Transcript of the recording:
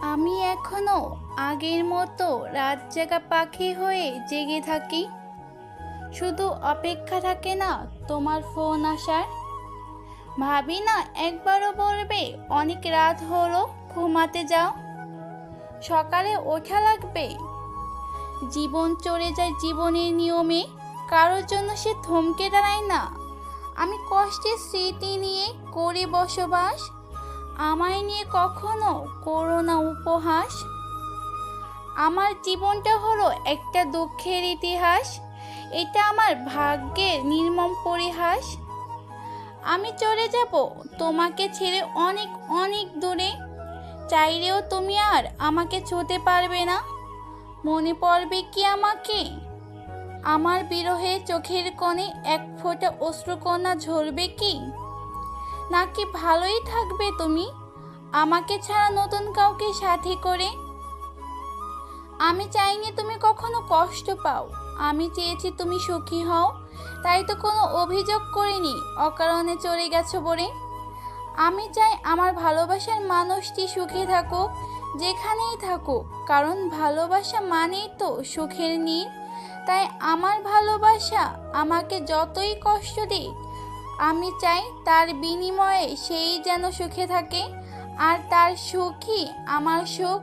আমি এখনও আগের মতো রাত জাগা পাখি হয়ে জেগে থাকি। শুধু অপেক্ষা থাকে না তোমার ফোন আসার। ভাবি না একবারও বলবে, অনেক রাত হলো, ঘুমাতে যাও। সকালে ওঠা লাগবে। জীবন চলে যায় জীবনের নিয়মে, কারোর জন্য সে থমকে দাঁড়ায় না। আমি কষ্টের স্মৃতি নিয়ে করি বসবাস আমায় নিয়ে কখনো করো না উপহাস? আমার জীবনটা হলো একটা দুঃখের ইতিহাস। এটা আমার ভাগ্যের নির্মম পরিহাস। আমি চলে যাব তোমাকে ছেড়ে অনেক অনেক দূরে। চাইলেও তুমি আর আমাকে ছুতে পারবে না। মনে পড়বে কি আমাকে? আমার বিরহে চোখের কোণে এক ফোঁটা অশ্রুকণা ঝরবে কি? নাকি ভালোই থাকবে তুমি? আমাকে ছাড়া নতুন কাউকে সাথী করে? আমি চাইনি তুমি কখনো কষ্ট পাও। আমি চেয়েছি তুমি সুখী হও। তাই তো কোনো অভিযোগ করিনি, অকারণে চলে গেছো বলে। আমি চাই আমার ভালোবাসার মানুষটি সুখে থাকুক, যেখানেই থাকুক। কারণ ভালোবাসা মানেই তো সুখের নীল। তাই আমার ভালোবাসা আমাকে যতই কষ্ট দিক আমি চাই তার বিনিময়ে সেই যেন সুখে থাকে আর তার সুখই আমার সুখ।